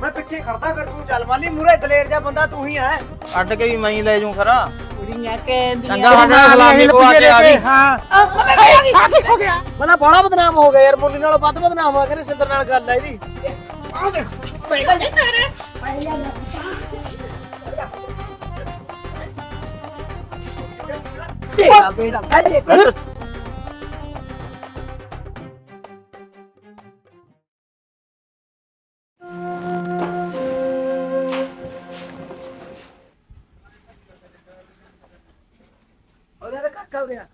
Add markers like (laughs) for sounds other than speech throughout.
ਮੈਂ ਪਿੱਛੇ ਖੜਦਾ ਕਰ ਤੂੰ ਚੱਲ ਮਾਲੀ ਮੂਰੇ ਦਲੇਰ ਜਿਹਾ ਬੰਦਾ ਤੂੰ ਹੀ ਹੈ ਅੱਡ ਕੇ ਵੀ ਮੈਂ ਹੀ ਲੈ ਜੂ ਖਰਾ। ਕੁੜੀਆਂ ਕਹਿੰਦੀਆਂ ਚੰਗਾ ਸਾਡਾ ਸਲਾਮੀ ਕੋ ਆ ਕੇ ਆ ਗਈ। ਹਾਂ। ਕੀ ਹੋ ਗਿਆ ਮਨਾ ਬੜਾ ਬਦਨਾਮ ਹੋ ਗਿਆ ਯਾਰ ਮੁੰਡੀ ਨਾਲੋਂ ਵੱਧ ਬਦਨਾਮ ਹੋ ਗਿਆ ਨੇ ਸਿੰਦਰ ਨਾਲ ਗੱਲ ਹੈ ਇਹਦੀ। ਆਹ ਦੇਖ। ਪਹਿਲਾਂ ਤੇਰਾ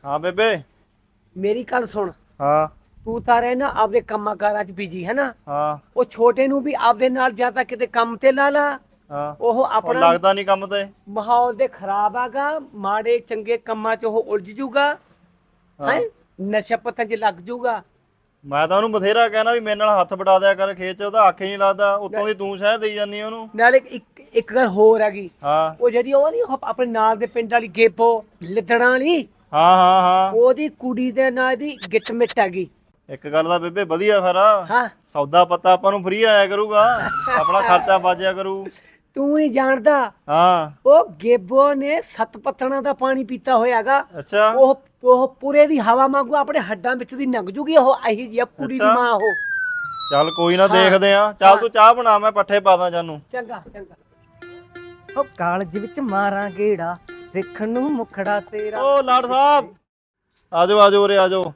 ਹੋ ਹਾਂ ਬੇਬੇ। ਮੇਰੀ ਗੱਲ ਸੁਣ। ਹਾਂ। ਤੂੰ ਤਾਂ ਰਹਿ ਨਾ ਆਪਦੇ ਕੰਮਾਂ ਕਾਰਾਂ 'ਚ ਬਿਜ਼ੀ ਹੈ ਨਾ? ਹਾਂ। ਉਹ ਛੋਟੇ ਨੂੰ ਵੀ ਆਪਦੇ ਨਾਲ ਜਾਂ ਤਾਂ ਕਿਤੇ ਕੰਮ ਤੇ ਲਾ ਲਾ। ਹਾਂ। ਉਹ ਉਹ ਆਪਣਾ ਲੱਗਦਾ ਨਹੀਂ ਕੰਮ ਤੇ। ਮਾਹੌਲ ਦੇ ਖਰਾਬ ਆਗਾ ਮਾੜੇ ਚੰਗੇ ਕੰਮਾਂ 'ਚ ਉਹ ਉਲਝ ਜੂਗਾ। ਹਾਂ। ਹੈ? ਨਸ਼ਾ ਪੱਤਾਂ 'ਚ ਲੱਗ ਜੂਗਾ। ਮੈਂ ਤਾਂ ਉਹਨੂੰ ਬਥੇਰਾ ਕਹਿਣਾ ਵੀ ਮੇਰੇ ਨਾਲ ਹੱਥ ਵਟਾ ਦਿਆ ਕਰ ਖੇਤ ਚ ਉਹਦਾ ਆਖੇ ਨਹੀਂ ਲੱਗਦਾ। ਉਤੋਂ ਦੀ ਤੂੰ ਸ਼ਾਇਦ ਦੇਈ ਜਾਂਦੀ ਉਹਨੂੰ। ਨਾਲੇ ਇੱਕ ਇੱਕ ਗੱਲ ਹੋਰ ਹੈਗੀ। ਹਾਂ। ਉਹ ਜਿਹੜੀ ਉਹ ਨਹੀਂ ਆਪਣੇ ਨਾਲ ਦੇ ਪਿੰਡ ਵਾਲੀ ਗੇਪੋ ਲਿੱਦੜਾਂ ਵਾਲੀ। ਹਾਂ ਹਾਂ ਹਾਂ। ਉਹਦੀ ਕੁੜੀ ਦੇ ਨਾਲ ਦੀ ਗਿੱਟ ਮਿੱਟ ਹੈਗੀ। ਇੱਕ ਗੱਲ ਦਾ ਬੇਬੇ ਵਧੀਆ ਫਿਰ ਹਾਂ। ਸੌਦਾ ਪੱਤਾ ਆਪਾਂ ਨੂੰ ਫ੍ਰੀ ਆਇਆ ਕਰੂਗਾ। ਆਪਣਾ ਖਰਚਾ ਬਾਜਿਆ ਕਰੂ। ਤੂੰ ਹੀ ਜਾਣਦਾ। ਹਾਂ। ਉਹ ਗੇਬੋ ਨੇ ਸੱਤ ਪੱਤਣਾ ਦਾ ਪਾਣੀ ਪੀਤਾ ਹੋਇਆਗਾ। ਅੱਛਾ। ਉਹ ਉਹ ਪੂਰੇ ਦੀ ਹਵਾ ਵਾਂਗੂ ਆਪਣੇ ਹੱਡਾਂ ਵਿੱਚ ਦੀ ਲੰਘ ਜੂਗੀ ਉਹ ਆਹੀ ਜੀ ਆ ਕੁੜੀ ਦੀ ਅੱਛਾ। ਮਾਂ ਉਹ। ਚੱਲ ਕੋਈ ਨਾ। ਦੇਖਦੇ ਆ। ਚੱਲ ਤੂੰ ਚਾਹ ਬਣਾ ਮੈਂ ਪੱਠੇ ਪਾ ਦਾਂ ਜਾਨੂੰ। ਚੰਗਾ ਚੰਗਾ। ਉਹ ਕਾਲਜ ਵਿੱਚ ਮਾਰਾਂ ਗੇੜਾ। ਦੇਖਣ ਨੂੰ ਮੁਖੜਾ ਤੇਰਾ। ਓ ਲਾੜ ਸਾਹਿਬ। ਆਜੋ ਆਜੋ ਉਰੇ ਆਜੋ।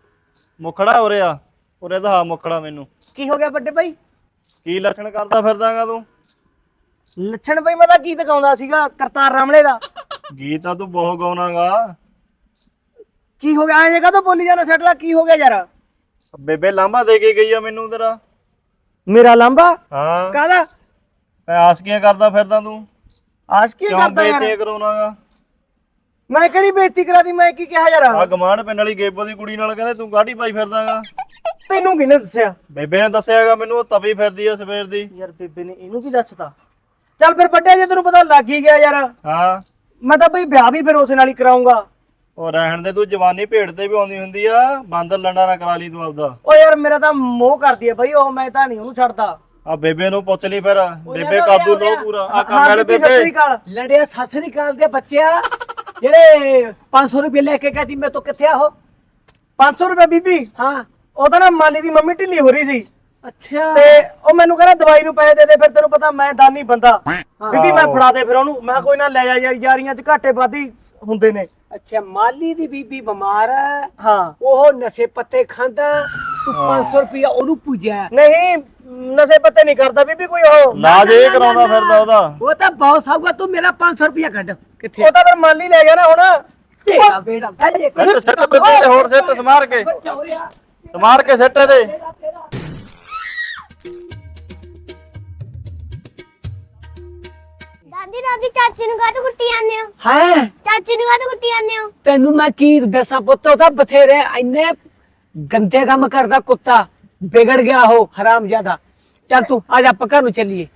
ਮੁਖੜਾ ਉਰੇ ਆ। ਉਰੇ ਦਾ ਮੁਖੜਾ ਮੈਨੂੰ। ਕੀ ਹੋ ਗਿਆ ਵੱਡੇ ਭਾਈ? ਕੀ ਲੱਛਣ ਕਰਦਾ ਫਿਰਦਾਗਾ ਤੂੰ? ਲੱਛਣ ਭਾਈ ਮੈਂ ਤਾਂ ਕੀ ਦਿਖਾਉਂਦਾ ਸੀਗਾ ਕਰਤਾਰ ਰਾਮਲੇ ਦਾ। ਗੀਤ ਤਾਂ ਤੂੰ ਬਹੁਤ ਗਾਉਣਾਗਾ। ਕੀ ਹੋ ਗਿਆ? ਐਂ ਜਗ੍ਹਾ ਤੋਂ ਬੋਲੀ ਜਾਣਾ ਛੱਡ ਲਾ ਕੀ ਹੋ ਗਿਆ ਯਾਰ? ਬੇਬੇ ਲਾਂਬਾ ਦੇ ਕੇ ਗਈ ਆ ਮੈਨੂੰ ਤੇਰਾ। ਮੇਰਾ ਲਾਂਬਾ ਹਾਂ। ਕਾਹਦਾ? ਮੈਂ ਆਸਕੀਆਂ ਕਰਦਾ ਫਿਰਦਾ ਤੂੰ। ਆਸ਼ ਕੀ ਕਿਉਂ ਕਰਦਾ ਯਾਰ? ਬੇਇੱਜ਼ਤੀ ਕਰਾਉਣਾਗਾ ਮੈਂ ਕਿਹੜੀ ਬੇਇੱਜ਼ਤੀ ਕਰਾਦੀ ਮੈਂ ਕੀ ਕਿਹਾ ਯਾਰ? ਆ ਗਮਾਂਡ ਪਿੰਡ ਵਾਲੀ ਗੇਬੋ ਦੀ ਕੁੜੀ ਨਾਲ ਕਹਿੰਦੇ ਤੂੰ ਗਾੜੀ ਪਾਈ ਫਿਰਦਾਗਾ? ਤੈਨੂੰ ਕਿਹਨੇ ਦੱਸਿਆ? ਬੇਬੇ ਨੇ ਦੱਸਿਆਗਾ ਮੈਨੂੰ ਉਹ ਤਪੀ ਫਿਰਦੀ ਆ ਸਵੇਰ ਦੀ। ਯਾਰ ਬੇਬੇ ਨੇ ਇਹਨੂੰ ਵੀ ਦੱਸਤਾ? ਚੱਲ ਫਿਰ ਵੱਡੇ ਜੇ ਤੈਨੂੰ ਪਤਾ ਲੱਗ ਹੀ ਗਿਆ ਯਾਰ। ਹਾਂ। ਮੈਂ ਤਾਂ ਬਈ ਵਿਆਹ ਵੀ ਫਿਰ ਉਸੇ ਨਾਲ ਹੀ ਕਰਾਉਂਗਾ ਉਹ ਰਹਿਣ ਦੇ ਤੂੰ ਜਵਾਨੀ ਭੇਡ ਤੇ ਵੀ ਆਉਂਦੀ ਹੁੰਦੀ ਆ ਬਾਂਦਰ ਲੰਡਾ ਨਾ ਕਰਾ ਲਈ ਤੂੰ ਆਪਦਾ। ਓ ਯਾਰ ਮੇਰਾ ਤਾਂ ਮੋਹ ਕਰਦੀ ਹੈ ਬਈ ਉਹ ਮੈਂ ਤਾਂ ਨਹੀਂ ਉਹਨੂੰ ਛੱਡਦਾ। ਆ ਬੇਬੇ ਨੂੰ ਪੁੱਛ ਲਈ ਫਿਰ। ਬੇਬੇ ਕਾਬੂ ਲੋ। ਪੂਰਾ। ਆ ਕੰਮ ਵਾਲੇ ਬੀਬੀ, ਲੜਿਆ ਸੱਸ ਨਹੀਂ ਕਰਦੇ ਬੱਚਿਆ। ਜਿਹੜੇ 500 ਰੁਪਏ ਲੈ ਕੇ ਕਹਦੀ ਮੈਂ ਤੋਂ ਕਿੱਥੇ ਆਹੋ 500 ਰੁਪਏ ਬੀਬੀ। ਹਾਂ। ਉਹ ਤਾਂ ਨਾ ਮਾਲੀ ਦੀ ਮੰਮੀ ਢਿੱਲੀ ਹੋ ਰਹੀ ਸੀ। ਅੱਛਾ। ਤੇ ਉਹ ਮੈਨੂੰ ਕਹਿੰਦਾ ਦਵਾਈ ਨੂੰ ਪੈਸੇ ਦੇ ਦੇ ਫਿਰ ਤੈਨੂੰ ਪਤਾ ਮੈਂ ਦਾਨੀ ਬੰਦਾ। ਬੀਬੀ ਮੈਂ। ਫੜਾ ਦੇ ਫਿਰ ਉਹਨੂੰ। ਮੈਂ ਕੋਈ ਨਾ ਲੈ ਜਾ ਯਾਰ ਯਾਰੀਆਂ 'ਚ ਘਾਟੇ ਵਾਧੀ ਹੁੰਦੇ ਨੇ। ਅੱਛਾ ਮਾਲੀ ਦੀ ਬੀਬੀ ਬਿਮਾਰ ਹੈ ਹਾਂ। ਉਹ ਨਸ਼ੇ ਪੱਤੇ ਖਾਂਦਾ। ਤੂੰ 500 ਰੁਪਏ ਉਹਨੂੰ ਪੂਜਿਆ। ਨਹੀਂ ਨਸ਼ੇ ਪੱਤੇ ਨਹੀਂ ਕਰਦਾ ਬੀਬੀ ਕੋਈ ਉਹ। ਲਾਜ ਇਹ ਕਰਾਉਂਦਾ ਫਿਰਦਾ ਉਹਦਾ। ਉਹ ਤਾਂ ਬਹੁਤ ਸਾਊਗਾ ਤੂੰ ਮੇਰਾ 500 ਰੁਪਏ ਕੱਢ। ਕਿੱਥੇ? ਉਹ ਤਾਂ ਫਿਰ ਮਾਲੀ ਲੈ ਗਿਆ ਨਾ ਹੁਣ। ਤੇਰਾ ਬੇੜਾ ਭੱਜੇ ਸਿੱਟ ਸਿੱਟ ਬੇਬੇ ਤੇ ਹੋਰ ਸਿੱਟ ਸਮਾਰ ਕੇ। ਚੌਰਿਆ ਸਮਾਰ ਕੇ ਸਿੱਟ ਇਹਦੇ ਤੇਰਾ ਤੇਰਾ ਦਾਦੀ ਦਾਦੀ ਚਾਚੀ ਨੂੰ ਕਾਹਤੋਂ ਕੁੱਟੀ ਜਾਂਦੇ ਹੋ? ਹੈ? ਚਾਚੀ ਨੂੰ ਕਾਹਤੋਂ ਕੁੱਟੀ ਜਾਂਦੇ ਹੋ? ਤੈਨੂੰ ਮੈਂ ਕੀ ਦੱਸਾਂ ਪੁੱਤ ਉਹਦਾ ਬਥੇਰੇ ਇੰਨੇ ਗੰਦੇ ਕੰਮ ਕਰਦਾ ਕੁੱਤਾ ਵਿਗੜ ਗਿਆ ਉਹ ਹਰਾਮਜ਼ਾਦਾ ਚੱਲ ਤੂੰ ਅੱਜ ਆਪਾਂ ਘਰ ਨੂੰ ਚੱਲੀਏ।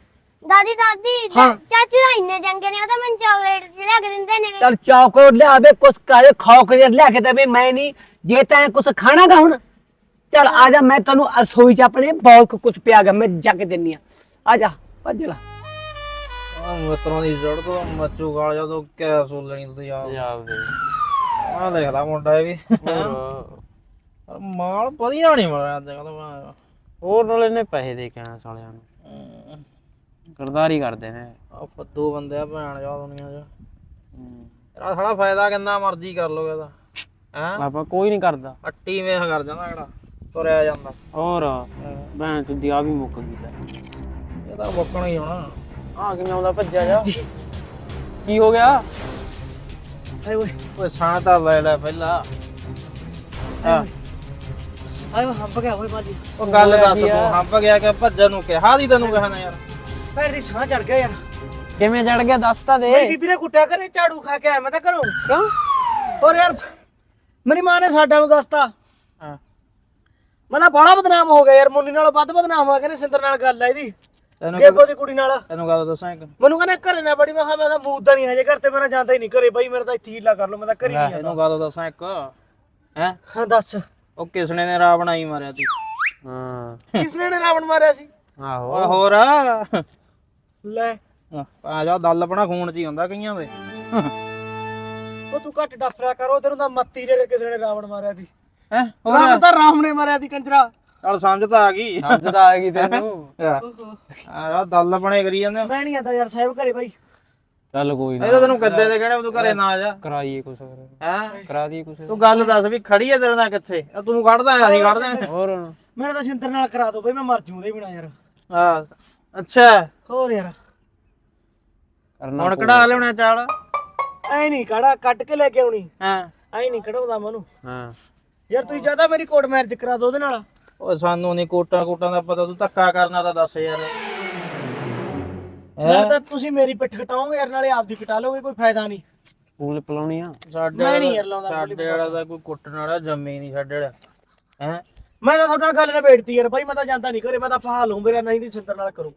ਦਾਦੀ ਦਾਦੀ ਹਾਂ। ਚਾਚੀ ਤਾਂ ਇੰਨੇ ਚੰਗੇ ਨੇ ਉਹ ਤਾਂ ਮੈਨੂੰ ਚਾਕਲੇਟ ਲਿਆ ਕੇ ਦਿੰਦੇ ਨੇ। ਚੱਲ ਚੌਕੋ ਲਿਆਵੇ ਕੁਛ ਕਾਲੇ ਖੌਕ ਜਿਹਾ ਲਿਆ ਕੇ ਦੇਵੇ ਮੈਂ ਨਹੀਂ। ਜੇ ਤੈਂ ਕੁਛ ਖਾਣਾਗਾ ਹੁਣ ਚੱਲ ਆ ਜਾ ਮੈਂ ਤੈਨੂੰ ਰਸੋਈ ਚ ਆਪਣੇ ਬਹੁਤ ਕੁਛ ਪਿਆ ਗਾ ਮੈਂ ਜਾ ਕੇ ਦਿੰਨੀ ਆ। ਆ ਜਾ ਭੱਜ ਲਾ। ਆ ਮਿੱਤਰਾਂ ਦੀ ਜੜ ਤੋਂ ਮੱਚੂ ਗਾਲ ਜਦੋਂ ਕਿਆ ਸੋਲ ਲੈਣੀ ਤੁਸੀਂ ਆ ਆ ਦੇਖਦਾ ਮੁੰਡਾ ਇਹ ਵੀ। ਪਰ ਮਾਲ ਵਧੀਆ ਨਹੀਂ ਮਿਲ ਰਿਹਾ ਅੱਜ ਕੱਲ ਹੋਰ ਨਾਲ ਇਹਨੇ ਪੈਸੇ ਦੇ ਕੇ ਸਾਲਿਆਂ ਨੂੰ। ਗਰਦਾਰੀ ਕਰਦੇ ਨੇ। ਆ ਫੱਦੂ ਬੰਦੇ ਆ ਭੈਣ ਜਾ ਦੁਨੀਆ 'ਚ। ਇਹਦਾ ਸਾਡਾ ਫਾਇਦਾ ਕਿੰਨਾ ਮਰਜ਼ੀ ਕਰ ਲੋ ਇਹਦਾ। ਹੈ? ਆਪਾਂ ਕੋਈ ਨਹੀਂ ਕਰਦਾ। ਅੱਟੀ ਵੇਖ ਕਰ ਜਾਂਦਾ ਜਿਹੜਾ ਤੁਰਿਆ ਜਾਂਦਾ। ਹੋਰ? ਭੈਣ ਚੁੱਦੀ ਆ ਵੀ ਮੁੱਕ ਗਈ ਲੈ। ਇਹ ਤਾਂ ਮੁੱਕਣਾ ਹੀ ਹੋਣਾ ਆ ਕਿਵੇਂ ਆਉਂਦਾ ਭੱਜਿਆ ਜਾ। ਕੀ ਹੋ ਗਿਆ? ਹਾਏ ਓਏ ਓਏ ਸਾਹ ਤਾਂ ਲੈ ਲੈ ਪਹਿਲਾਂ। ਆ ਹਾਏ ਓਏ ਹੰਪ ਗਿਆ ਓਏ ਮਾਲੀ। ਉਹ ਗੱਲ ਹੋਇਆ ਦੱਸ ਕੀ ਆ? ਤੂੰ ਹੰਪ ਗਿਆ ਕਿ ਭੱਜਣ ਨੂੰ ਕਿਹਾ? ਦੀ ਤੈਨੂੰ ਕਹਿਣਾ ਯਾਰ। ਪੈਰ ਦੀ ਸਾਹ ਚੜ ਗਿਆ ਯਾਰ। ਕਿਵੇਂ ਜੜ ਗਿਆ ਦੱਸ ਤਾਂ ਦੇ। ਮੇਰੀ ਬੀਬੀ ਨੇ ਕੁੱਟਿਆ ਕਰੇ ਝਾੜੂ ਖਾ ਕੇ ਆਇਆ ਮੈਂ ਤਾਂ ਘਰੋਂ। ਕਿਉਂ? ਹੋਰ ਯਾਰ ਮੇਰੀ ਮਾਂ ਨੇ ਸਾਡਾਂ ਨੂੰ ਦੱਸਤਾ। ਹਾਂ। ਮਨਾ ਬੜਾ ਬਦਨਾਮ ਹੋ ਗਿਆ ਯਾਰ ਮੁੰਨੀ ਨਾਲੋਂ ਵੱਧ ਬਦਨਾਮ ਹੋ ਗਿਆ ਨੇ ਸਿੰਦਰ ਨਾਲ ਗੱਲ ਹੈ ਇਹਦੀ। ਤੈਨੂੰ ਗੇਬੋ ਦੀ ਕੁੜੀ ਨਾਲ। ਤੈਨੂੰ ਗੱਲ ਦੱਸਾਂ ਇੱਕ। ਮੈਨੂੰ ਕਹਿੰਦਾ ਘਰੇ ਨਾ ਬੜੀ ਮੈਂ ਕਿਹਾ ਮੈਂ ਤਾਂ ਮੂਦਾ ਨਹੀਂ ਹਜੇ ਘਰ ਤੇ ਮੇਰਾ ਜਾਂਦਾ ਹੀ ਨਹੀਂ ਘਰੇ। ਬਾਈ ਮੇਰਾ ਤਾਂ ਇੱਥੇ ਹੀਲਾ ਕਰ ਲਓ ਮੈਂ ਤਾਂ ਘਰੇ ਨਹੀਂ ਤੈਨੂੰ ਜਾਂਦਾ ਗੱਲ ਦੱਸਾਂ ਇੱਕ। ਹੈ? ਹਾਂ ਦੱਸ। ਉਹ ਕਿਸਨੇ ਨੇ ਰਾਵਣ ਆਈ ਮਾਰਿਆ ਸੀ? ਹਾਂ। ਕਿਸ ਨੇ ਨੇ ਰਾਵਣ ਮਾਰਿਆ ਸੀ? ਆਹੋ। ਓਏ ਹੋਰ। ਲੈ। ਆ ਜਾ ਦਲ ਆਪਣਾ ਖੂਨ ਚ ਹੀ ਹੁੰਦਾ ਕਈਆਂ ਦੇ। ਉਹ ਤੂੰ ਘੱਟ ਡਫਰਿਆ ਕਰੋ ਤੈਨੂੰ ਤਾਂ ਮੱਤੀ ਦੇ ਕਿਸੇ ਨੇ ਰਾਵਣ ਮਾਰਿਆ ਦੀ ਹੈ ਰਾਮ ਤਾਂ ਰਾਮ ਨੇ ਮਾਰਿਆ ਦੀ ਕੰਜਰਾ। ਚੱਲ ਸਮਝ ਤਾਂ ਆ ਗਈ। ਸਮਝ ਤਾਂ ਆ ਗਈ ਤੈਨੂੰ। ਆ ਜਾ ਦਲ ਬਣੇ ਕਰੀ ਜਾਂਦੇ ਮੈਂ ਨਹੀਂ ਆਂਦਾ ਯਾਰ ਸਾਹਿਬ ਘਰੇ ਬਾਈ। ਚੱਲ ਕੋਈ ਨਾ ਇਹ ਤਾਂ ਤੈਨੂੰ ਕਿੱਦੇ ਦੇ ਕਹਿਣਾ ਵੀ ਤੂੰ ਘਰੇ ਨਾ ਆ ਜਾ। ਕਰਾਈਏ ਕੁਛ ਹੋਰ। ਹੈ? ਕਰਾ ਦਈਏ ਕੁਛ। ਤੂੰ ਗੱਲ ਦੱਸ ਵੀ ਖੜੀ ਐ ਤੇਰੇ ਨਾਲ ਕਿੱਥੇ? ਆ ਤੂੰ ਕੱਢਦਾ ਅਸੀਂ ਕੱਢਦੇ ਆਂ। ਹੋਰ। ਹੁਣ ਮੇਰਾ ਤਾਂ ਸਿੰਦਰ ਨਾਲ ਕਰਾ ਦੋ ਬਈ ਮੈਂ ਮਰ ਜੂ ਉਹਦੇ ਬਿਨਾ ਯਾਰ। ਹਾਂ ਅੱਛਾ। ਹੋਰ ਯਾਰ। ਕਰਨਾ ਹੁਣ ਕਢਾ ਲਿਆਉਣਾ ਚਾਲ? ਐ ਨਹੀਂ ਕਾੜਾ ਕੱਟ ਕੇ ਲੈ ਕੇ ਆਉਣੀ। ਹਾਂ। ਐ ਨਹੀਂ ਕਢਾਉਂਦਾ ਮਨੂੰ ਹਾਂ। ਯਾਰ ਤੁਸੀਂ ਜ਼ਿਆਦਾ ਮੇਰੀ ਕੋਟ ਮੈਰਿਜ ਕਰਾ ਦੋ ਉਹਦੇ ਨਾਲ। ਓਏ ਸਾਨੂੰ ਨਹੀਂ ਕੋਟਾਂ ਕੋਟਾਂ ਦਾ ਪਤਾ ਤੂੰ ਧੱਕਾ ਕਰਨਾ ਤਾਂ ਦੱਸ ਯਾਰ। ਮੈਂ ਤਾਂ ਤੁਸੀਂ ਮੇਰੀ ਪਿੱਠ ਕਟਾਓਗੇ ਯਾਰ ਨਾਲੇ ਆਪਦੀ ਕਟਾ ਲਓਗੇ ਕੋਈ ਫਾਇਦਾ ਨਹੀਂ। ਪੂਲ ਪਲਾਉਣੀ ਆ। ਸਾਡੇ ਮੈਂ ਨਹੀਂ ਵਾਲਾ- ਯਾਰ ਲਾਉਂਦਾ ਸਾਡੇ ਵਾਲਾ ਦਾ ਕੋਈ ਕੁੱਟਣ ਵਾਲਾ ਜੰਮੇ ਨਹੀਂ ਸਾਡੇ ਵਾਲਾ। ਹੈ? ਮੈਂ ਤਾਂ ਤੁਹਾਡਾ ਗੱਲ ਨਾ ਬੇੜਤੀ ਯਾਰ ਬਾਈ ਮੈਂ ਤਾਂ ਜਾਂਦਾ ਨਹੀਂ ਘਰੇ ਮੈਂ ਤਾਂ ਫਾਹ ਲਊਂ ਮੇਰਾ ਨਹੀਂ ਦੀ ਸਿੰਦਰ ਨਾਲ ਕਰੋ।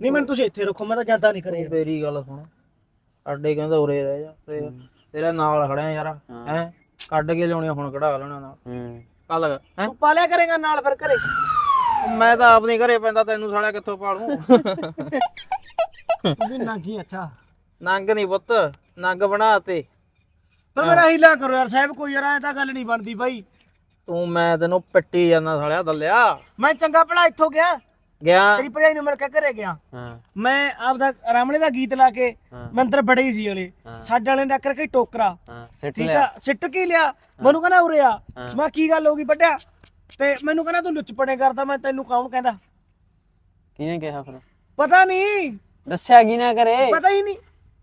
ਨਹੀਂ ਮੈਨੂੰ ਤੁਸੀਂ ਇੱਥੇ ਰੱਖੋ ਮੈਂ ਤਾਂ ਜਾਂਦਾ ਨਹੀਂ ਘਰੇ ਯਾਰ। ਮੇਰੀ ਗੱਲ ਸੁਣ। ਅੱਡੇ ਕਹਿੰਦਾ ਉਰੇ ਰਹਿ ਜਾ ਤੇ ਤੇਰੇ ਨਾਲ ਖੜਿਆ ਯਾਰ ਹੈ। ਕੱਢ ਕੇ ਲਿਆਉਣੀ ਹੁਣ ਕਢਾ ਲੈਣਾ ਨਾਲ। ਹੂੰ। ਕੱਲ ਹੈ? ਤੂੰ ਪਾਲਿਆ ਕਰੇਗਾ ਨਾਲ ਫਿਰ ਘਰੇ? ਮੈਂ ਤਾਂ ਆਪ ਨਹੀਂ ਘਰੇ ਪੈਂਦਾ ਤੈਨੂੰ ਸਾਲਿਆ ਕਿੱਥੋਂ ਪਾਲੂ? (laughs) ਵੀ ਨਾਂਗੀ ਅੱਛਾ। ਨੰਗ ਨਹੀਂ ਪੁੱਤ ਨੰਗ ਬਣਾ ਤੇ। ਪਰ ਮੇਰਾ ਹੀਲਾ ਕਰੋ ਯਾਰ ਸਾਹਿਬ ਕੋਈ ਯਾਰ ਐ ਤਾਂ ਗੱਲ ਨਹੀਂ ਬਣਦੀ ਬਾਈ। ਤੂੰ ਮੈਂ ਤੈਨੂੰ ਪੱਟੀ ਜਾਂਦਾ ਸਾਲਿਆ ਦੱਲਿਆ ਮੈਂ ਚੰਗਾ ਭਲਾ ਇੱਥੋਂ ਗਿਆ। ਗਿਆ। ਤੇਰੀ ਭਰਾਈ ਨੂੰ ਮਿਲ ਕੇ ਘਰੇ ਗਿਆ। ਹਾਂ। ਮੈਂ ਆਪਦਾ ਰਾਮਲੇ ਦਾ ਗੀਤ ਲਾ ਕੇ ਮੈਂ ਅੰਦਰ ਬੜੇ ਹੀ ਸੀ ਵਾਲੇ ਸਾਡੇ ਵਾਲੇ ਨੇ ਟੱਕਰ ਕੇ ਟੋਕਰਾ। ਠੀਕ ਆ ਸਿੱਟ ਕੀ ਲਿਆ? ਮੈਨੂੰ ਕਹਿੰਦਾ ਉਰੇ ਆ। ਮੈਂ ਕੀ ਗੱਲ ਹੋ ਗਈ ਵੱਡਿਆ ਤੇ ਮੈਨੂੰ ਕਹਿੰਦਾ ਤੂੰ ਲੁੱਚ ਪੜੇ ਕਰਦਾ ਮੈਂ ਤੈਨੂੰ ਕੌਣ ਕਹਿੰਦਾ? ਕਿਹਨੇ ਕਿਹਾ ਫਿਰ? ਪਤਾ ਨਹੀਂ ਦੱਸਿਆ ਕੀ ਨਾ ਕਰੇ? ਪਤਾ ਹੀ ਨਹੀਂ।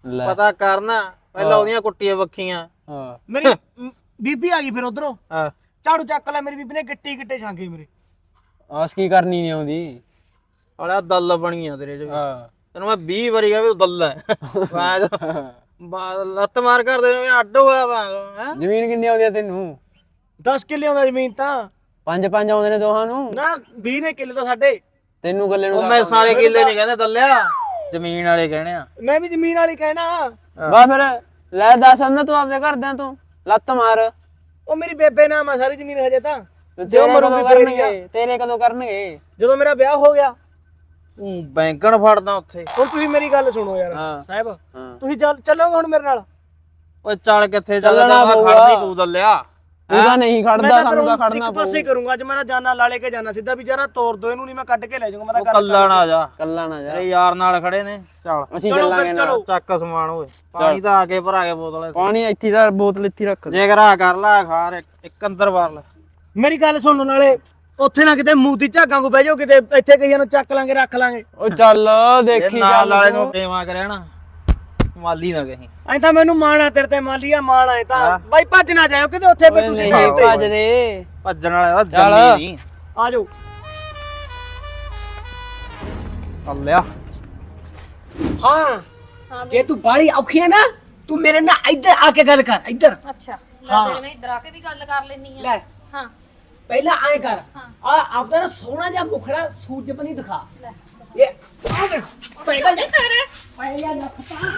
ਲੈ। ਪਤਾ ਕਰਨਾ। ਪਹਿਲਾਂ ਉਹਦੀਆਂ ਕੁੱਟੀਆਂ ਵੱਖੀਆਂ। ਹਾਂ। ਮੇਰੀ ਮ, ਬੀਬੀ ਆ ਗਈ ਫਿਰ ਉਧਰੋਂ। ਹਾਂ। ਝਾੜੂ ਚੱਕ ਲੈ ਮੇਰੀ ਬੀਬੀ ਨੇ ਗਿੱਟੀ ਗਿੱਟੇ ਛਾਂਗੇ ਮੇਰੇ। ਆਸ ਕੀ ਕਰਨੀ ਨਹੀਂ ਆਉਂਦੀ ਆਲਾ ਦੱਲ ਬਣੀ ਆ ਤੇਰੇ ਚ ਹਾਂ। ਤੈਨੂੰ ਮੈਂ 20 ਵਾਰੀ ਕਿਹਾ ਵੀ ਤੂੰ ਦੱਲ ਹੈ। ਬਾਜ ਬਾ- ਲੱਤ ਮਾਰ ਕਰ ਦੇ ਵੀ ਅੱਡ ਹੋਇਆ ਵਾ ਹੈ? ਜ਼ਮੀਨ ਕਿੰਨੀ ਆਉਂਦੀ ਆ ਤੈਨੂੰ? 10 ਕਿੱਲੇ ਆਉਂਦਾ ਜ਼ਮੀਨ ਤਾਂ। ਪੰਜ ਪੰਜ ਆਉਂਦੇ ਨੇ ਦੋਹਾਂ ਨੂੰ? ਨਾ 20 ਨੇ ਕਿੱਲੇ ਤਾਂ ਸਾਡੇ। ਤੈਨੂੰ ਗੱਲੇ ਨੂੰ ਉਹ ਮੈਂ ਸਾਰੇ ਕਿੱਲੇ ਨਹੀਂ ਕਹਿੰਦੇ ਦੱਲਿਆ। ਜ਼ਮੀਨ ਵਾਲੇ ਕਹਿਣੇ ਆ। ਮੈਂ ਵੀ ਜ਼ਮੀਨ ਵਾਲੀ ਕਹਿਣਾ। ਬਾ ਫਿਰ ਲੈ ਦੱਸ ਅੰਨਾ ਤੂੰ ਆਪਦੇ ਘਰਦਿਆਂ ਤੋਂ ਲੱਤ ਮਾਰ। ਉਹ ਮੇਰੀ ਬੇਬੇ ਨਾਮ ਆ ਸਾਰੀ ਜ਼ਮੀਨ ਹਜੇ ਤਾਂ। ਤੇਰੇ ਕਦੋਂ। ਕਰਨਗੇ? ਤੇਰੇ ਕਦੋਂ ਕਰਨਗੇ? ਜਦੋਂ ਮੇਰਾ ਵਿਆਹ ਹੋ ਗਿਆ। ਤੂੰ ਬੈਂਕਣ ਫੜਦਾ ਉੱਥੇ। ਹੁਣ ਤੁਸੀਂ ਮੇਰੀ ਗੱਲ ਸੁਣੋ ਯਾਰ ਹਾਂ। ਸਾਹਿਬ। ਤੁਸੀਂ ਚੱਲ ਚੱਲੋਗੇ ਹੁਣ ਮੇਰੇ ਨਾਲ? ਓਏ ਚੱਲ ਕਿੱਥੇ ਪਊਗਾ। ਖੜਦੀ ਤੂੰ ਦੱਲਿਆ। ਤਾਂ ਨਹੀਂ ਖੜਦਾ ਸਾਨੂੰ ਤਾਂ ਖੜਨਾ ਇੱਕ ਪਾਸੇ ਪਊ। ਕਰੂੰਗਾ ਅੱਜ ਮੈਂ ਤਾਂ ਜਾਨਾ ਲਾਲੇ ਕੇ ਜਾਣਾ ਸਿੱਧਾ ਵੀ ਜਰਾ ਤੋੜ ਦੋ ਇਹਨੂੰ ਨਹੀਂ ਮੈਂ ਕੱਢ ਕੇ ਲੈ ਜਾਊਂਗਾ ਮੈਂ ਤਾਂ ਕੱਲਾ ਨਾ ਜਾ। ਕੱਲਾ ਨਾ ਜਾ। ਤੇਰੇ ਯਾਰ ਨਾਲ ਖੜੇ ਨੇ ਚੱਲ। ਅਸੀਂ ਚਲੋ ਚੱਲਾਂਗੇ ਨਾਲ ਚੱਕ ਸਮਾਨ ਓਏ ਪਾਣੀ ਤਾਂ ਆ ਕੇ ਭਰਾ ਕੇ ਬੋਤਲ ਪਾਣੀ ਇੱਥੇ ਦਾ ਬੋਤਲ ਇੱਥੇ ਰੱਖ ਦੇ। ਜੇ ਕਰਾ ਕਰ ਲੈ ਖਾਰ ਇੱਕ- ਅੰਦਰ ਵਾਰ ਲੈ। ਮੇਰੀ ਗੱਲ ਸੁਣਨ ਨਾਲੇ ਉੱਥੇ ਨਾ ਕਿਤੇ ਮੂਤੀ ਝਾਕਾਂ ਕੋ ਬਹਿ ਜਾਓ ਕਿਤੇ ਇੱਥੇ ਕਈਆਂ ਨੂੰ ਚੱਕ ਲਾਂਗੇ ਰੱਖ ਲਾਂਗੇ। ਉਹ ਚੱਲ ਦੇਖੀ ਨਾਲ ਵਾਲੇ। ਨੂੰ ਪ੍ਰੇਮਾ ਕਰਿਆ ਨਾ। ਮਾਲੀ ਨਾ ਕਹੀਂ। ਐਂ ਤਾਂ ਮੈਨੂੰ ਮਾਣ ਆ ਤੇਰੇ ਤੇ ਮਾਲੀਆ ਮਾਣ ਆ ਤਾਂ ਬਾਈ ਭੱਜ ਨਾ ਜਾਇਓ ਕਿਤੇ ਉੱਥੇ ਵੀ ਓਏ ਤੁਸੀਂ ਨਹੀਂ ਭੱਜ ਦੇ। ਭੱਜਣ ਵਾਲੇ ਚੱਲ। ਜੰਮੀ ਨਹੀਂ। ਆ ਜਾਓ ਕੱਲਿਆ ਹਾਂ ਜੇ ਤੂੰ ਬਾਲੀ ਔਖੀ ਹੈ ਨਾ ਤੂੰ ਮੇਰੇ ਨਾਲ ਇੱਧਰ ਆ ਕੇ ਗੱਲ ਕਰ ਇੱਧਰ। ਅੱਛਾ ਲੈ ਤੇਰੇ ਨਾਲ ਇਧਰ ਆ ਕੇ ਵੀ ਗੱਲ ਕਰ ਲੈਣੀ ਆ। ਲੈ। ਹਾਂ। ਪਹਿਲਾਂ ਐ ਕਰ ਆ ਆਪਦਾ ਨਾ ਸੋਹਣਾ ਜਿਹਾ ਮੁਖੜਾ ਸੂਰਜ ਬਣੀ ਦਿਖਾ। ਇਹ ਆ ਦੇਖ ਪਹਿਲਾਂ ਜਾ ਪਹਿਲਾਂ ਲੱਖਾਂ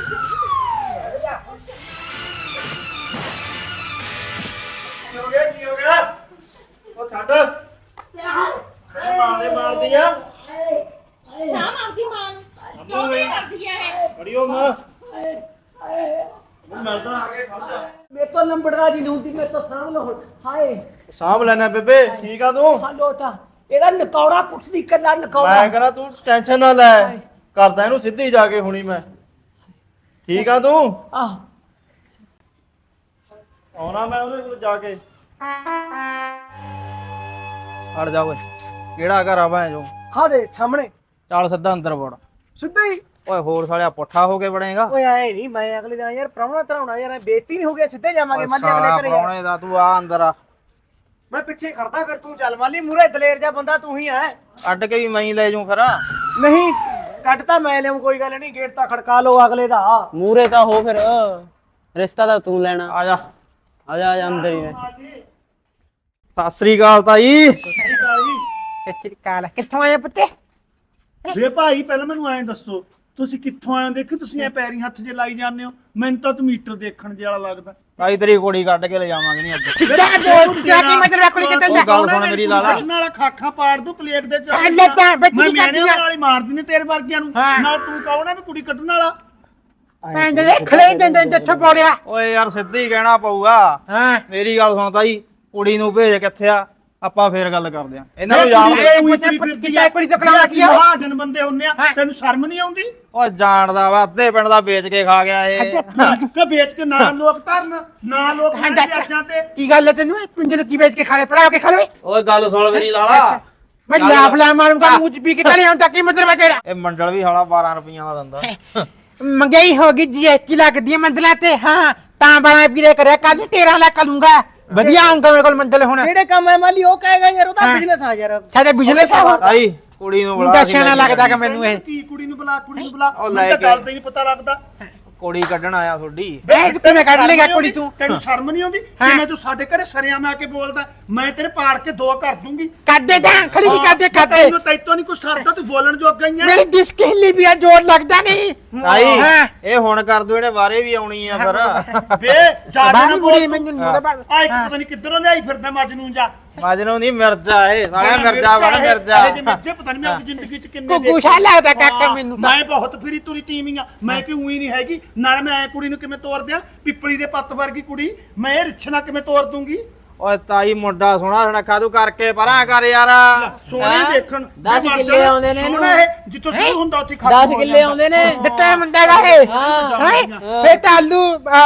ਕੀ ਹੋ ਗਿਆ ਕੀ ਹੋ ਗਿਆ ਉਹ ਛੱਡ ਖੜੇ ਮਾਰਦੇ ਮਾਰਦੀ ਆ ਸ਼ਾਮ ਆਪਦੀ ਮਾਂ ਨੂੰ ਕਿਉਂ ਨਹੀਂ ਕਰਦੀ ਐ ਇਹ ਖੜੀਓ ਮਾਂ ਮੈਂ ਮਰਦਾ ਆ ਕੇ ਖੜ ਜਾ ਮੇਰੇ ਤੋਂ ਲੰਬੜਦਾ ਜੀ ਹੁੰਦੀ ਮੇਰੇ ਤੋਂ ਸਾਂਭ ਲਓ ਹੁਣ ਹਾਏ ਸਾਂਭ ਲੈਣਾ ਬੇਬੇ ਠੀਕ ਆ ਤੂੰ ਹਾਲੋ ਤਾਂ ਇਹਦਾ ਨਕੌੜਾ ਕੁੱਟਦੀ ਕੱਲਾ ਨਕੌੜਾ। ਮੈਂ ਕਹਿੰਦਾ ਤੂੰ ਟੈਨਸ਼ਨ ਨਾ ਲੈ। ਕਰਦਾ ਇਹਨੂੰ ਸਿੱਧੀ ਜਾ ਕੇ ਹੁਣੀ ਮੈਂ। ਠੀਕ ਆ ਤੂੰ? ਆਹ। ਆਉਣਾ ਮੈਂ ਉਹਦੇ ਕੋਲ ਜਾ ਕੇ। ਹਟ ਜਾ ਓਏ। ਕਿਹੜਾ ਘਰ ਆ ਭੈਣ ਜੋ? ਹਾਂ ਦੇ ਸਾਹਮਣੇ। ਚੱਲ ਸਿੱਧਾ ਅੰਦਰ ਵੜ। ਸਿੱਧਾ ਹੀ। ਓਏ ਹੋਰ ਸਾਲਿਆ ਪੁੱਠਾ ਹੋ ਕੇ ਬੜੇਗਾ ਓਏ ਆਏ ਨਹੀਂ ਮੈਂ ਅਗਲੇ ਦਿਨ ਯਾਰ ਪ੍ਰਾਹੁਣਾ ਧਰਾਉਣਾ ਯਾਰ ਬੇਇੱਜ਼ਤੀ ਨਹੀਂ ਹੋ ਗਿਆ ਸਿੱਧੇ ਜਾਵਾਂਗੇ ਮਾਲੀ ਅਗਲੇ ਘਰੇ। ਯਾਰ। ਪ੍ਰਾਹੁਣੇ ਦਾ ਤੂੰ ਆ ਅੰਦਰ ਆ। ਮੈਂ ਪਿੱਛੇ ਖੜਦਾ ਫਿਰ ਤੂੰ ਚੱਲ ਮਾਲੀ ਮੂਰੇ ਦਲੇਰ ਜਾ ਬੰਦਾ ਤੂੰ ਹੀ ਐ। ਅੱਡ ਕੇ ਵੀ ਮੈਂ ਹੀ ਲੈ ਜੂ ਫਿਰ। ਨਹੀਂ ਕੱਟ ਤਾਂ ਮੈਂ ਲਿਆਉਂ ਕੋਈ ਗੱਲ ਨਹੀਂ ਗੇਟ ਤਾਂ ਖੜਕਾ ਲਓ ਅਗਲੇ ਦਾ। ਮੂਰੇ ਤਾਂ ਹੋ ਫਿਰ ਰਿਸ਼ਤਾ ਤਾਂ ਤੂੰ ਲੈਣਾ। ਆ ਜਾ। ਆ ਜਾ ਆ ਜਾ ਅੰਦਰ ਹੀ ਨੇ ਸਤਿ ਸ੍ਰੀ ਅਕਾਲ ਤਾਈ। ਕਿੱਥੋਂ ਆਏ ਪੁੱਤੇ? ਵੇ ਭਾਈ ਪਹਿਲਾਂ ਮੈਨੂੰ ਐਂ ਦੱਸੋ ਤੁਸੀਂ ਕਿੱਥੋਂ ਆਏ ਹੋ? ਦੇਖੀ ਤੁਸੀਂ ਐ ਪੈਰੀ ਹੱਥ ਜੇ ਲਾਈ ਜਾਂਦੇ ਹੋ ਮੈਨੂੰ ਤਾਂ ਤੂੰ ਮੀਟਰ ਦੇਖਣ ਜੇ ਵਾਲਾ ਲੱਗਦਾ। ਤਾਈ ਤੇਰੀ ਕੁੜੀ ਕੱਢ ਕੇ ਲੈ ਜਾਵਾਂਗੇ ਨਹੀਂ ਅੱਜ ਸਿੱਧਾ ਬੋਲ ਤੇਰਾ। ਕੀ ਮਤਲਬ ਹੈ ਕੁੜੀ ਕਿੱਦਾਂ ਉਹ ਗੱਲ ਸੁਣ ਮੇਰੀ ਲਾਲਾ। ਨਾਲ ਖਾਖਾਂ ਪਾੜ ਦੂ ਪਲੇਟ ਦੇ ਚ। ਲੈ ਤਾਂ ਬੱਚੀ ਮੈਂ। ਨਾਲ ਹੀ ਮਾਰਦੀ ਨੇ ਤੇਰੇ ਵਰਗਿਆਂ ਨੂੰ। ਹਾਂ। ਨਾਲ ਤੂੰ ਕਹੋ ਨਾ ਵੀ ਕੁੜੀ ਕੱਢਣ ਵਾਲਾ। ਮੈਂ ਦੇ ਖਲੇ ਦਿੰਦੇ ਜਿੱਥੇ ਬੋਲਿਆ ਓਏ ਯਾਰ ਸਿੱਧੀ ਕਹਿਣਾ ਪਊਗਾ। ਹਾਂ। ਮੇਰੀ ਗੱਲ ਸੁਣ ਤਾਈ ਕੁੜੀ ਨੂੰ ਭੇਜ ਕਿੱਥੇ ਆ? ਆਪਾਂ ਫੇਰ ਗੱਲ ਕਰਦੇ ਆ ਇਹਨਾਂ ਨੂੰ ਇਹ ਜਾਣ ਕੁੜੀ- ਦੇ ਇਹ ਪੁੱਛ ਪੁੱਛ ਕਿੱਦਾਂ ਕੁੜੀ ਤੇ ਫਲਾਣਾ ਕੀ ਆ ਮਹਾਜਨ ਬੰਦੇ ਹੁੰਨੇ ਆ ਹਾਂ। ਤੈਨੂੰ ਸ਼ਰਮ ਨਹੀਂ ਆਉਂਦੀ? ਓ ਜਾਣਦਾ ਵਾ ਅੱਧੇ ਪਿੰਡ ਦਾ ਵੇਚ ਕੇ ਖਾ ਗਿਆ ਇਹ। ਕਿ ਵੇਚ ਕੇ ਨਾ ਲੋਕ ਧਰਨ ਨਾ ਲੋਕ ਹਾਂ, ਖਾਣ ਦੱਸ। ਪਿਆਜਾਂ ਤੇ। ਕੀ ਗੱਲ ਹੈ ਤੈਨੂੰ? ਪਿੰਡ ਨੂੰ ਕੀ ਵੇਚ ਕੇ ਖਾਲੇ ਪੜਾ ਕੇ ਖਾ ਲਵੇ? ਓਏ ਗੱਲ ਸੁਣ ਮੇਰੀ ਲਾਲਾ। ਮੈਂ। ਲਾਫ ਲਾ ਮਾਰੂੰਗਾ ਮੂੰਹ ਚ ਪੀ ਕੇ ਚਲੇ ਆਉਂਦਾ? ਕੀ ਮਤਲਬ ਹੈ ਤੇਰਾ? ਇਹ ਮੰਡਲ ਵੀ ਹਾਲਾ 12 ਰੁਪਈਆਂ ਦਾ ਦਿੰਦਾ। ਮੰਗਾਈ ਹੋ ਗਈ ਜੀਐਸਟੀ ਲੱਗਦੀ ਹੈ ਮੰਦਲਾਂ ਤੇ। ਹਾਂ ਤਾਂ ਬਣਾ ਪੀਰੇ ਕਰਿਆ ਕੱਲ ਨੂੰ 13 ਲੱਖ ਲੂੰਗਾ ਵਧੀਆ ਆਉਂਗਾ ਮੇਰੇ ਕੋਲ ਮੰਦਲ ਹੁਣ। ਜਿਹੜੇ ਕੰਮ ਹੈ ਮਾਲੀ? ਉਹ ਕਹੇਗਾ ਯਾਰ ਉਹਦਾ ਹਾਂ। ਬਿਜ਼ਨਸ ਆ ਯਾਰ। ਸਾਡੇ ਬਿਜਨਸ ਆ। ਤਾਈ ਕੁੜੀ ਨੂੰ ਬੁਲਾ ਮੁੰਡਾ ਸਿਆਣਾ ਲੱਗਦਾ ਕਿ ਮੈਨੂੰ ਇਹ ਕੀ ਕੁੜੀ ਨੂੰ ਬੁਲਾ ਕੁੜੀ ਨੂੰ ਬੁਲਾ? ਉਹ ਮੈਨੂੰ ਲੈ ਤਾਂ ਕੇ- ਗੱਲ ਤੇ ਨਹੀਂ ਪਤਾ ਲੱਗਦਾ। ਕੁੜੀ ਕੱਢਣ ਆਇਆ ਤੁਹਾਡੀ। ਵੇ ਕਿਵੇਂ ਕੱਢ ਲੇਗਾ ਕੁੜੀ ਤੂੰ? ਤੈਨੂੰ ਸ਼ਰਮ ਨਹੀਂ ਆਉਂਦੀ? ਹਾਂ। ਜਿਵੇਂ ਤੂੰ ਸਾਡੇ ਘਰੇ ਸਰਿਆਂ ਮੈਂ ਆ ਕੇ ਬੋਲਦਾ ਮੈਂ ਤੇਰੇ ਪਾੜ ਕੇ ਦੋ ਕਰ ਦੂੰਗੀ। ਕੱਢ ਦੇ ਖੜੀ ਜੀ ਕੱਢ ਦੇ ਕੱਢ ਦੇ ਤੈਨੂੰ ਤੈਤੋਂ ਨਹੀਂ ਕੁਛ ਸਰਦਾ ਤੂੰ ਬੋਲਣ ਜੋਗਾ ਹੀ ਆ। ਮੇਰੀ ਡਿਸਕ ਹਿੱਲੀ ਵੀ ਆ ਜੋਰ ਲੱਗਦਾ ਨਹੀਂ। ਤਾਈ ਹਾਂ। ਇਹ ਹੁਣ ਕਰ ਦੋ ਇਹਨੇ ਬਾਰੇ ਵੀ ਆਉਣੀ ਆ ਫਿਰ। ਵੇ ਜਾ ਬਾਹਰ ਨਾ ਬੋਲ ਮੈਨੂੰ ਨਹੀਂ ਉਹਦਾ ਬਾਹਰ। ਆ ਇੱਕ ਪਤਾ ਨਹੀਂ ਕਿੱਧਰੋਂ ਲਿਆਈ ਫਿਰਦਾ ਮਜਨੂ ਜਾ। ਮਜਨੂ ਨਹੀਂ ਮਿਰਜ਼ਾ ਇਹ ਸਾਲਿਆ ਮਿਰਜ਼ਾ ਬਣ ਮਿਰਜ਼ਾ ਜੇ ਮਿਰਜ਼ੇ। ਪਤਾ ਨਹੀਂ ਮੈਂ ਆਪਣੀ ਜ਼ਿੰਦਗੀ ਚ ਕਿੰਨੇ ਗੁੱਗੂ ਦੇਖੇ। ਸ਼ਾ ਲੱਗਦਾ ਕਾਕਾ ਹਾਂ, ਮੈਨੂੰ ਤਾਂ। ਮੈਂ ਬਹੁਤ ਫਿਰੀ ਤੁਰੀ ਟੀਮੀ ਆ ਮੈਂ ਕਿ ਉਹੀ ਨਹੀਂ ਹੈਗੀ? ਨਾਲੇ ਮੈਂ ਐ ਕੁੜੀ ਨੂੰ ਕਿਵੇਂ ਤੋਰ ਦਿਆਂ? ਪਿੱਪਲੀ ਦੇ ਪੱਤ ਵਰਗੀ ਕੁੜੀ। ਮੈਂ ਇਹ ਰਿਛਣਾ ਕਿਵੇਂ ਤੋਰ ਦੂੰਗੀ? ਓਏ ਤਾਈ ਮੁੰਡਾ ਸੋਹਣਾ ਸੁਣਖਾ ਤੂੰ ਕਰਕੇ ਪਰਾਂ ਕਰ ਯਾਰ। ਸੋਹਣੇ ਦੇਖਣ ਦਸ ਮੈਂ ਮਰ ਕਿੱਲੇ ਜਾਣਾ। ਆਉਂਦੇ ਨੇ ਇਹਨੂੰ। ਸੋਹਣਾ ਇਹ। ਜਿੱਥੋਂ ਸ਼ੁਰੂ ਹੁੰਦਾ ਉੱਥੇ ਖਤਮ 10 ਹੋ ਕਿੱਲੇ ਜਾਂਦਾ। ਆਉਂਦੇ ਨੇ। ਦਿੱਤਾ ਮੁੰਡਾ ਗਾ ਇਹ। ਹੈ। ਫੇ ਤਾਂ ਆਲੂ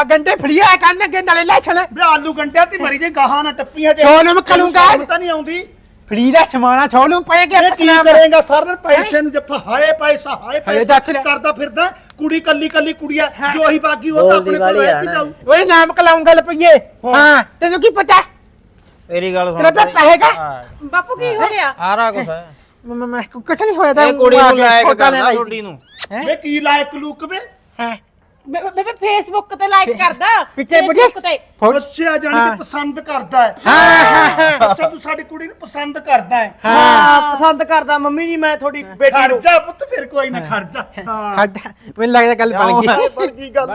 ਗੰਡੇ ਫੜੀਆ ਕੰਨ ਅੱਗੇ ਨਾਲੇ ਲੈ ਛਲੇ ਵੇ ਆਲੂ ਗੰਡਿਆਂ ਤੇ ਮਰੀ ਜੇ ਗਾਹਾਂ ਨਾ ਟੱਪੀਆਂ ਜੇ ਛੋਲ ਨੂੰ ਮੈਂ ਖਲੂੰਗਾ। ਤੈਨੂੰ ਤਾਂ ਨਹੀਂ ਆਉਂਦੀ। ਫੜੀ ਦਾ ਸਮਾਨਾ ਛੋਲੂ ਪਏ ਗਿਆ ਇਹ ਕੀ ਕਰੇਗਾ ਸਾਰਾ ਪੈਸੇ ਨੂੰ ਜੱਫਾ ਹਾਏ ਪੈਸਾ ਹਾਏ ਦੱਸ ਪੈਸਾ। ਕਰਦਾ ਫਿਰਦਾ ਕੁੜੀ ਕੱਲੀ ਕੱਲੀ ਕੁੜੀ ਆ। ਜੋ ਹੀ ਬਾਕੀ ਉਹ ਤਾਂ ਆਪਣੇ ਕੋਲ ਰਹਿ ਕੇ ਜਾਊ। ਓਏ ਨਾਮ ਕਲਾਉਂਗਾ ਲਪਈਏ। ਹਾਂ ਤੈਨੂੰ ਕੀ ਪਤਾ? ਤੇਰੀ ਗੱਲ ਸੁਣ ਤੇਰਾ ਪਿਆ ਪਏਗਾ ਬਾਪੂ ਕੀ ਹੋ ਗਿਆ? ਸਾਰਾ ਕੁਝ ਹੈ। ਮੈਂ ਮੈਂ ਕੁਛ ਨਹੀਂ ਹੋਇਆ ਤਾਂ ਇਹ ਕੁੜੀ ਨੂੰ ਲਾਇਕ ਲਾਈ ਤੁਹਾਡੀ ਨੂੰ। ਵੇ ਕੀ ਲਾਇਕ ਲੁੱਕ ਵੇ? ਹਾਂ? ਬੇਬੇ ਫੇਸਬੁੱਕ ਤੇ ਲਾਈਕ ਕਰਦਾ। ਪਿੱਛੇ ਪੁੱਛੇ। Facebook ਤੇ। ਫੋਟ ਅੱਛਾ ਜਾਣੀ ਹਾਂ। ਕਿ ਪਸੰਦ ਕਰਦਾ ਹੈ। ਹਾਂ ਅੱਛਾ ਤੂੰ ਸਾਡੀ ਕੁੜੀ ਨੂੰ ਪਸੰਦ ਕਰਦਾ ਹੈ। ਹਾਂ। ਪਸੰਦ ਕਰਦਾ। ਮੰਮੀ ਜੀ ਮੈਂ ਤੁਹਾਡੀ ਬੇਟੀ ਨੂੰ ਖਰਚਾ ਪੁੱਤ ਫਿਰ ਕੋਈ ਨਾ ਖਰਚਾ ਹਾਂ। ਖੱਡਾ ਮੈਨੂੰ ਲੱਗਦਾ ਗੱਲ ਬਣ ਗਈ। ਬਣ ਗਈ ਗੱਲ।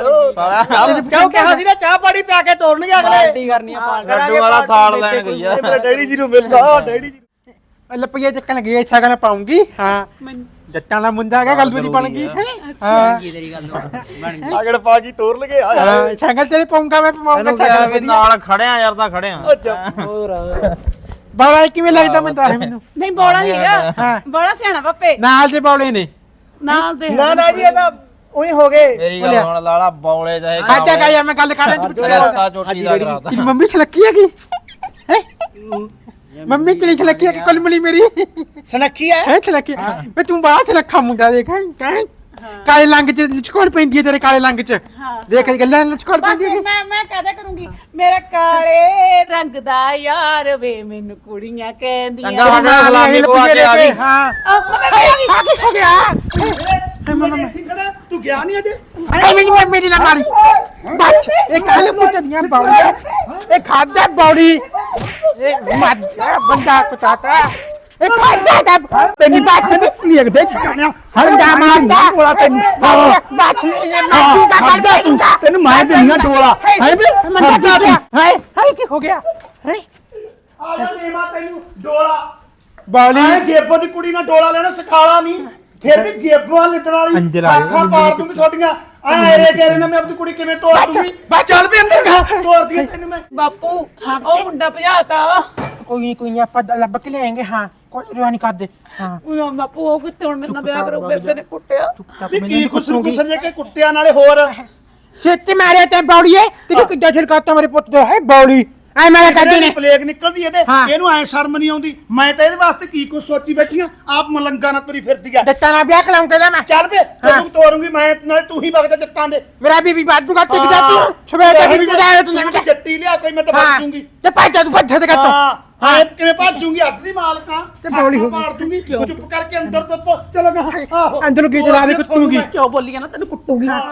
ਕਿਉਂ ਕਿਹਾ ਸੀ ਨਾ ਚਾਹ ਪਾਣੀ ਪਿਆ ਕੇ ਤੋਰਨਗੇ ਅਗਲੇ। ਪਾਰਟੀ ਕਰਨੀ ਆ ਪਾਰਟੀ। ਲੱਡੂ ਵਾਲਾ ਥਾਲ ਲੈਣ ਗਈ ਆ। ਮੇਰੇ ਡੈਡੀ ਜੀ ਨੂੰ ਮਿਲਦਾ ਡੈਡੀ ਜੀ ਲਪਈਏ ਚੱਕਣ ਲੱਗੀ ਇੱਛਾ ਕਰਨਾ ਪਾਉਂਗੀ। ਹਾਂ। ਜੱਟਾਂ ਦਾ ਮੁੰਡਾ ਹੈਗਾ ਗੱਲ ਦੂਰੀ ਬਣ ਗਈ। ਹਾਂ? ਤੇਰੀ ਗੱਲ ਬਣ ਗਈ। ਆਗੜ ਪਾ ਗਈ ਤੋਰ ਲਗੇ ਆ ਹਾਂ ਛੰਗਲ ਤੇਰੇ ਪਾਉਂਗਾ ਮੈਂ ਵੀ ਨਾਲ ਖੜਿਆ ਯਾਰ ਤਾਂ ਖੜਿਆ। ਹੋਰ। ਬਾਲਾ ਕਿਵੇਂ ਲੱਗਦਾ ਮੈਨੂੰ ਤਾਂ ਇਹ ਮੈਨੂੰ? ਨਹੀਂ ਹੈਗਾ। ਹਾਂ। ਬੋਲਾ ਸਿਆਣਾ ਪਾਪੇ ਨਾਲ ਦੇ ਬੌਲੇ ਨੇ। ਨਾਲ ਦੇ ਨਾ ਨਾ ਜੀ ਇਹ ਤਾਂ ਉਹੀ ਹੋ ਗਏ। ਮੇਰੀ ਗੱਲ ਸੁਣ ਲਾਲਾ ਬੌਲੇ ਚਾਹੇ ਖਾਜਾ ਗਾ ਯਾਰ ਮੈਂ ਗੱਲ ਕਰ ਰਿਹਾ ਤੂੰ ਚੋਟੀ ਦਾ ਕਰਾਤਾ। ਤੇਰੀ ਮੰਮੀ ਛਲੱਕੀ ਹੈਗੀ। ਹੈ। ਮੰਮੀ ਤੇਰੀ ਛਲੱਕੀ ਹੈ ਕਿ ਕੁਲਮਲੀ ਮੇਰੀ? ਸਨੱਖੀ ਹੈ ਹੈ ਛਲੱਕੀ? ਵੇ ਤੂੰ ਬਾਹਰ ਛਲੱਖਾ ਮੁੰਡਾ ਦੇਖ ਹੈ ਕਾਲੇ ਲੰਗ ਚ ਲਚਕੋੜ ਪੈਂਦੀ ਹੈ ਤੇਰੇ ਕਾਲੇ ਲੰਗ ਚ। ਦੇਖ ਗੱਲਾਂ ਲਚਕੋੜ ਪੈਂਦੀ ਹੈ। ਮੈਂ ਮੈਂ ਕਹਦਾ ਕਰੂੰਗੀ ਮੇਰਾ ਕਾਲੇ ਰੰਗ ਦਾ ਯਾਰ ਵੇ ਮੈਨੂੰ ਕੁੜੀਆਂ ਕਹਿੰਦੀਆਂ ਚੰਗਾ ਸਾਡਾ ਸਲਾਮੀ ਪਵਾ ਕੇ ਆ ਗਈ। ਹਾਂ ਆ, ਕੀ ਹੋ ਗਿਆ। ਤੂੰ ਗਿਆ ਨਹੀਂ ਅਜੇ? ਮੈਂ ਮੇਰੀ ਨਾ ਮਾਰੀ। ਬੱਚ ਇਹ ਕਾਲੇ ਪੁੱਤ ਦੀਆਂ ਬੌੜੀਆਂ। ਇਹ ਖਾਦਾ ਬੌੜੀ। ਇਹ ਮੱਦ ਬੰਦਾ ਕੁਤਾਤਾ ਇਹ ਖਾਦਾ ਦਾ ਤੈਨੂੰ ਬਾਤ ਨਹੀਂ ਪੀਰ ਦੇ ਜਾਣਿਆ ਹੰਡਾ ਮਾਰਦਾ। ਕੋਲਾ ਤੈਨੂੰ। ਬਾਤ ਨਹੀਂ ਇਹ ਮਾਰੀ ਦਾ ਕਰਦਾ ਤੂੰ। ਤੈਨੂੰ ਮਾਰ ਦੇਣਾ ਟੋਲਾ ਹੈ ਵੀ ਮੰਦਾ ਹੈ ਹੈ ਕੀ ਹੋ ਗਿਆ? ਹੈ ਆ ਜਾ ਦੇਵਾ ਤੈਨੂੰ ਡੋਲਾ। ਬੌਲੀ। ਐ ਗੇਬੋ ਦੀ ਕੁੜੀ ਨਾਲ ਡੋਲਾ ਲੈਣਾ ਸਿਖਾਲਾ ਨਹੀਂ। ਫਿਰ ਵੀ ਗੇਬੋ ਵਾਲੀ ਜਾ, ਅੱਖਾਂ ਪਾੜ ਦੂੰਗੀ ਤੁਹਾਡੀਆਂ। ਐ ਰੇ ਕੇਰੇ ਨਾ ਮੈਂ ਆਪਣੀ ਕੁੜੀ ਕਿਵੇਂ ਤੋੜ ਦੂੰਗੀ? ਬਾ ਚੱਲ ਵੀ ਅੰਦਰ ਤੋੜ ਦੀ ਤੈਨੂੰ ਮੈਂ। ਬਾਪੂ ਉਹ ਮੁੰਡਾ ਭਜਾਤਾ। ਕੋਈ ਨਹੀਂ ਕੋਈ ਨਹੀਂ ਆਪਾਂ ਲੱਭ ਕੇ ਲਿਆਏਂਗੇ ਹਾਂ। ਕੋਈ ਰੋਆ ਨਹੀਂ ਕਰਦੇ ਹਾਂ। ਉਹ ਬਾਪੂ ਉਹ ਕਿੱਥੇ ਹੁਣ ਮੇਰੇ ਨਾਲ ਵਿਆਹ ਕਰੂ ਬੇਬੇ ਨੇ ਕੁੱਟਿਆ। ਵੀ ਕੀ ਖੁਸਰੂ ਖੁਸਰ ਜੇ ਕੇ ਕੁੱਤਿਆਂ ਨਾਲੇ ਹੋਰ? ਸਿੱਟ ਮਾਰਿਆ ਤੇ ਬੌੜੀਏ ਤੇ ਕਿੱਦਾਂ ਛਿਲਕਾਤਾ ਮੇਰੇ ਪੁੱਤ ਦਾ? ਹੈ ਬੌੜੀ ਐ ਮੈਂ ਕਹਦੀ ਨੇ। ਪਲੇਗ ਨਿਕਲਦੀ ਇਹਦੇ। ਹਾਂ। ਇਹਨੂੰ ਐ ਸ਼ਰਮ ਨਹੀਂ ਆਉਂਦੀ। ਮੈਂ ਤਾਂ ਇਹਦੇ ਵਾਸਤੇ ਕੀ ਕੁਝ ਸੋਚੀ ਬੈਠੀ ਆ। ਆਪ ਮਲੰਗਾ ਨਾਲ ਤੁਰੀ ਫਿਰਦੀ ਆ। ਦਿੱਤਾ ਨਾ ਵਿਆਹ ਕਲਾਉਂਗਾ ਨਾ ਮੈਂ। ਚੱਲ ਵੇ ਤੈਨੂੰ ਤੋੜੂੰਗੀ ਮੈਂ ਨਾਲੇ ਤੂੰ ਹੀ ਵਗਦਾ ਜੱਟਾਂ ਦੇ। ਮੇਰਾ ਬੀਬੀ ਕਾ ਟਿਕ ਜਾ ਤੂੰ। ਸਵੇਰ ਦਾ ਬੀਬੀ ਬਜਾਇਆ ਤੂੰ ਤੂੰ ਜੱਟੀ ਲਿਆ ਕੋਈ ਮੈਂ ਤਾਂ ਹਾਂ। ਭੱਜ ਜੂੰਗੀ। ਤੇ ਭਾਜਾ ਤੂੰ ਭੱਜ ਤੇ। ਹਾਂ। ਕਰ ਹਾਂ ਕਿਵੇਂ ਭੱਜ ਜੂੰਗੀ? ਹੱਥ ਦੀ ਮਾਲਕਾਂ ਤੇ ਬੌਲੀ ਹੋ ਗਈ। ਮਾਰ ਦੂੰਗੀ ਚੁੱਪ ਕਰਕੇ ਅੰਦਰ ਤੋਂ ਚਲੋ ਗਾ ਆਹੋ। ਅੰਦਰ ਨੂੰ ਕੀ ਚਲਾ ਦੇ ਕੁੱਤੂਗੀ ਕਿਉਂ ਬੋਲੀ ਨਾ? ਤੈਨੂੰ ਕੁੱਟੂਗੀ। ਹਾਂ।